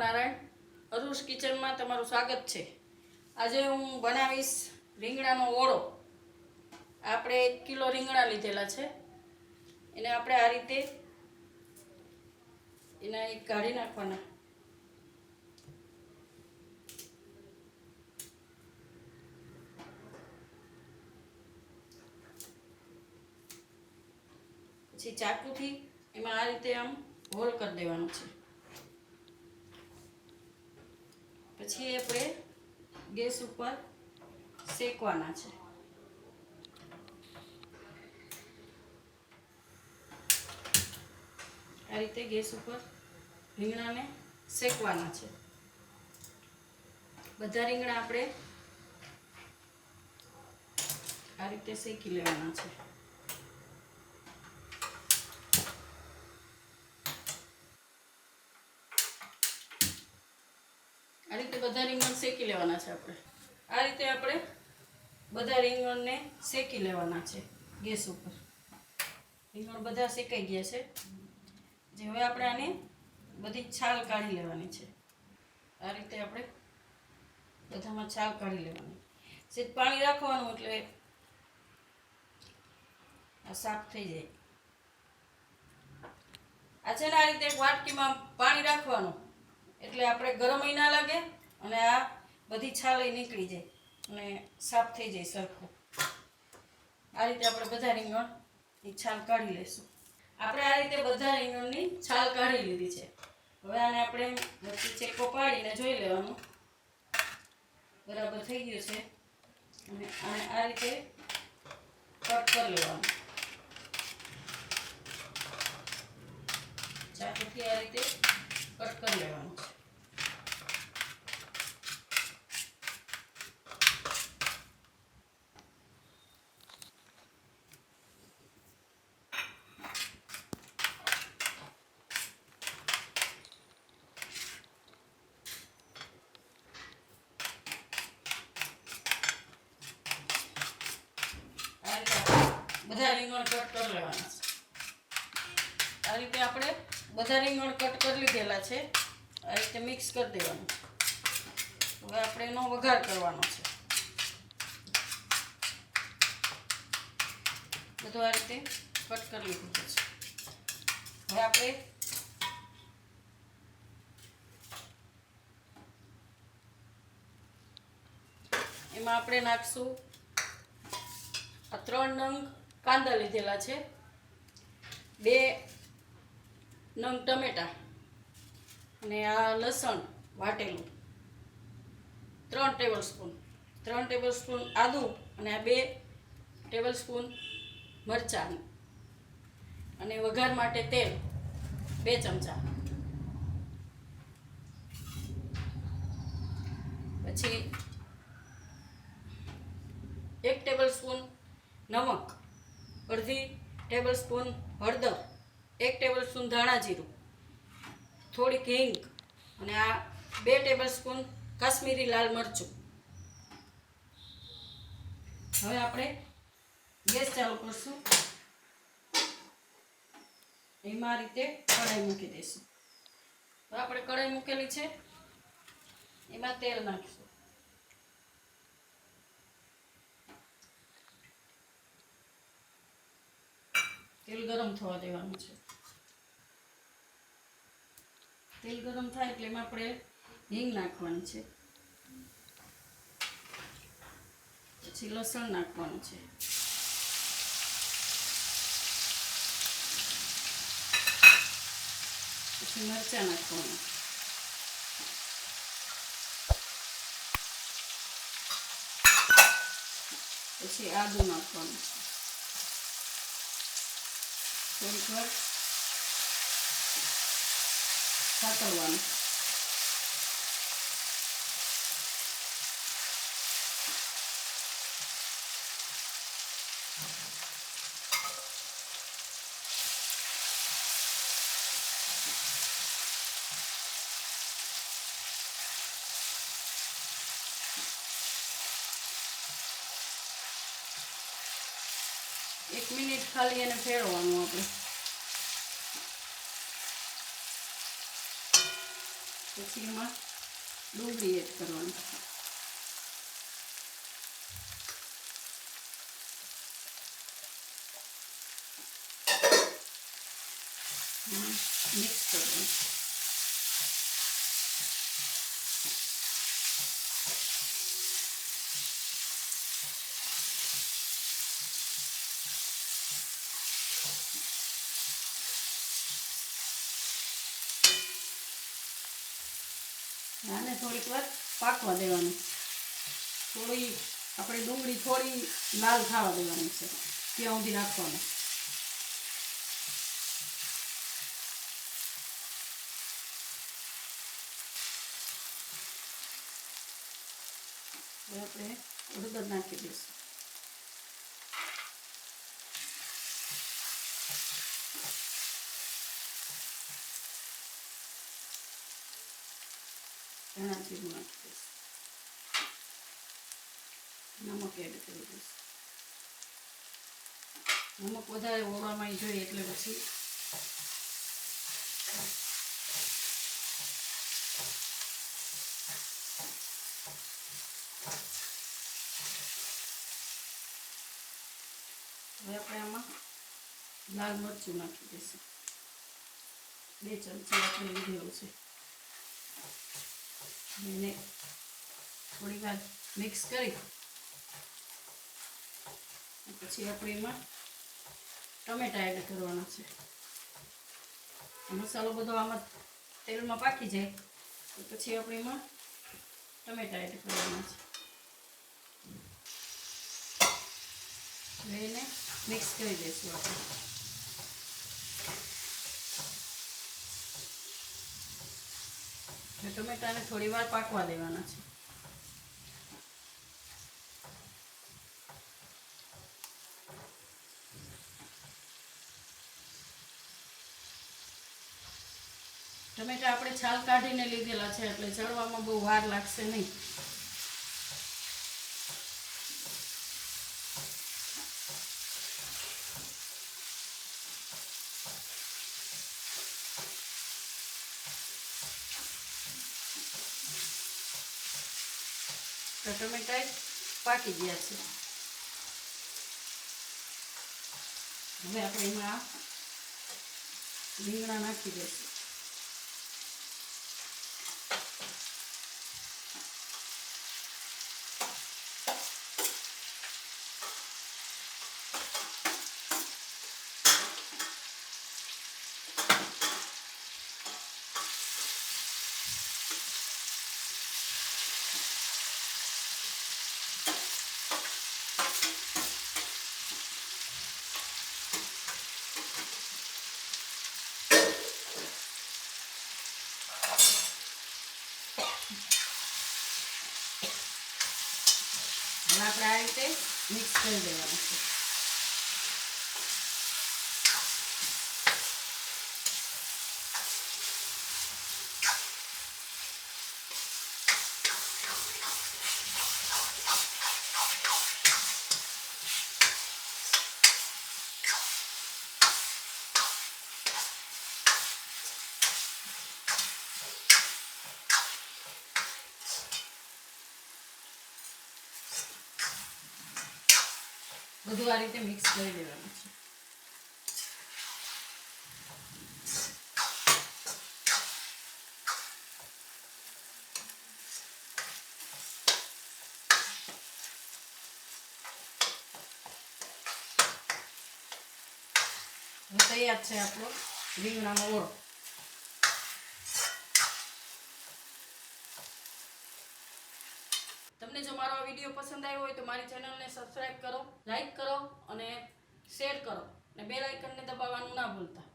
નારાયણ અરુષ કિચનમાં તમારું સ્વાગત છે. આજે હું બનાવીશ રીંગણાનો ઓળો. આપણે એક કિલો રીંગણા લીધેલા છે. એને આપણે આ રીતે એના એક કાઢી નાખવાના. પછી ચાકુથી એમાં આ રીતે આમ હોલ કરી દેવાનો છે પછી આપણે ગેસ ઉપર શેકવાના છે. આ રીતે ગેસ ઉપર રીંગણાને શેકવાના છે. બધા રીંગણા આપણે આ રીતે શેકી લેવાના છે. બધા રીંગણ શેકી લેવાના છે આપણે. આ રીતે આપણે બધા રીંગણને શેકી લેવાના છે ગેસ ઉપર. રીંગણ બધા શેકાઈ ગયા છે. જે હવે આપણે આને બધી છાલ કાઢી લેવાની છે. આ રીતે આપણે બધામાં છાલ કાઢી લેવાની. સેજ પાણી રાખવાનું એટલે આ સાફ થઈ જાય. આ છે ને આ રીતે વાટકીમાં પાણી રાખવાનું. એટલે આપણે ગરમ ના લાગે અને આ બધી છાલ નીકળી જાય અને સાફ થઈ જાય સરખું. આ રીતે આપણે બધા રીંગણની છાલ કાઢી લઈશું આપણે આ રીતે બધા રીંગણની છાલ કાઢી લીધી છે. હવે આને આપણે વચ્ચે ચેકો પાડીને જોઈ લેવાનું. બરાબર થઈ ગયું છે. અને આને આ રીતે કટ કરી લેવાનું. ચાકુથી આ રીતે કટ કરી લેવાનું છે આ રીતે આપણે બધા રીંગણ કટ કરી લેવાના છે આ રીતે આપણે બધા રીંગણ કટ કરી લીધેલા છે. આ રીતે મિક્સ કરી દેવાનું. હવે આપણે એનો વઘાર કરવાનો છે. બધું આ રીતે કટ કરી લીધું છે. હવે આપણે એમાં આપણે નાખશું આ ત્રણ નંગ કાંદા લીધેલા છે. બે નંગ ટમેટા અને આ લસણ વાટેલું. ત્રણ ટેબલ સ્પૂન ત્રણ ટેબલ સ્પૂન આદું અને આ બે ટેબલ સ્પૂન મરચાં. અને વઘાર માટે તેલ બે ચમચા. પછી એક ટેબલ સ્પૂન નમક, અડધી ટેબલ સ્પૂન હળદર. એક ટેબલ સ્પૂન ધાણા જીરું, થોડીક હિંગ અને આ બે ટેબલ સ્પૂન કાશ્મીરી લાલ મરચું. હવે આપણે ગેસ ચાલુ કરશું. એમાં રીતે કઢાઈ મૂકી દઈશું. હવે આપણે કઢાઈ મૂકેલી છે. એમાં તેલ નાખીશું. તેલ ગરમ થવા દેવાનું છે. તેલ ગરમ થાય એટલે એમાં આપણે હિંગ નાખવાની છે. પછી લસણ નાખવાનું છે. પછી મરચાં નાખવાનું. પછી આદું નાખવાનું છે. થોડીક વાર સાતળવાનું એક મિનિટ ખાલી એને ફેરવવાનું આપણે પછી એમાં ડુંગળી એડ કરવાની મિક્સ કરવાનું આને થોડીક વાર પાકવા દેવાનું. થોડી આપણે ડુંગળી થોડી લાલ થવા દેવાની છે, ત્યાં સુધી રાખવાનું હવે આપણે હળદર નાખી દઈશું. ધાણા જીરું નાખી દઈશું નમક એડ કરી દઈશું નમક વધારે ઓળવામાં જોઈએ એટલે પછી હવે આપણે આમાં લાલ મરચું નાખી દઈશું બે ચમચી આપણે લીધેલું છે એને થોડી વાર મિક્સ કરી. પછી આપણે એમાં ટમેટા એડ કરવાના છે. મસાલો બધો આમાં તેલમાં પાકી જાય, તો પછી આપણે એમાં ટમેટા એડ કરવાના છે. એને મિક્સ કરી દઈશું આપણે. ટમેટાને થોડી વાર પાકવા દેવાના છે. ટમેટા આપણે છાલ કાઢીને લીધેલા છે, એટલે ચડવામાં બહુ વાર લાગશે નહીં. તો પાકી ગયા છે. હવે આપણે એમાં રીંગણા નાખી દઈશું. હવે આપણે આ રીતે મિક્સ કરી દેવાનું છે. બધું આ રીતે મિક્સ કરી દેવાનું છે હવે તૈયાર છે આપણો રીંગણાનો ઓળો તમને જો મારો આ વીડિયો પસંદ આવ્યો હોય તો મારી ચેનલને સબસ્ક્રાઈબ કરો લાઈક કરો અને શેર કરો. અને બેલ આઇકનને દબાવવાનું ના ભૂલતા.